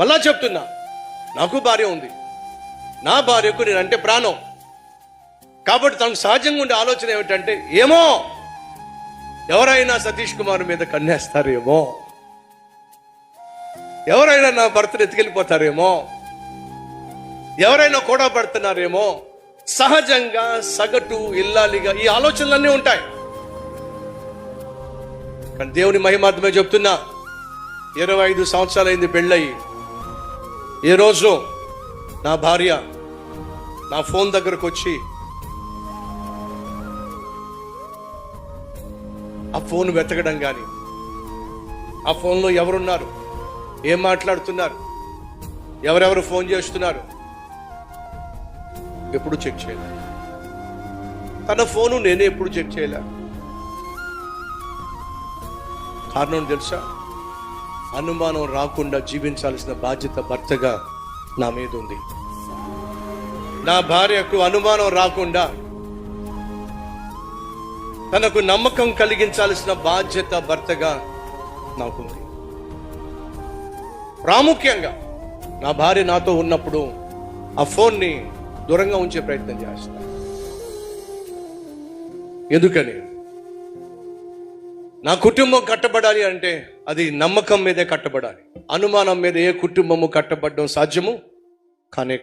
మళ్ళా చెప్తున్నా నాకు భార్య ఉంది. నా భార్యకు నేనంటే ప్రాణం. కాబట్టి తనకు సహజంగా ఉండే ఆలోచన ఏమిటంటే ఏమో? ఎవరైనా సతీష్ కుమార్ మీద కన్నేస్తారేమో? ఎవరైనా నా భర్తను ఎత్తుకెళ్ళిపోతారేమో? ఎవరైనా కూడా పడుతున్నారేమో? సహజంగా సగటు ఇల్లాలిగా ఈ ఆలోచనలన్నీ ఉంటాయి. కానీ దేవుని మహిమార్థమే చెప్తున్నా ఇరవై ఐదు సంవత్సరాలైంది పెళ్ళయి. ఏ నా భార్య నా ఫోన్ దగ్గరకు వచ్చి ఆ ఫోన్ వెతకడం కానీ ఆ ఫోన్లో ఎవరున్నారు ఏం మాట్లాడుతున్నారు ఎవరెవరు ఫోన్ చేస్తున్నారు ఎప్పుడు చెక్ చేయలే. తన ఫోను నేనే ఎప్పుడు చెక్ చేయలే. కారణం తెలుసా? అనుమానం రాకుండా జీవించాల్సిన బాధ్యత భర్తగా నా మీద ఉంది. నా భార్యకు అనుమానం రాకుండా తనకు నమ్మకం కలిగించాల్సిన బాధ్యత భర్తగా నాకు ఉంది. ప్రాముఖ్యంగా నా భార్య నాతో ఉన్నప్పుడు ఆ ఫోన్ని దూరంగా ఉంచే ప్రయత్నం చేస్తా. ఎందుకని? నా కుటుంబం కట్టబడాలి అంటే అది నమ్మకం మీదే కట్టబడాలి. అనుమానం మీద ఏ కుటుంబము కట్టబడడం సాధ్యము? కానీ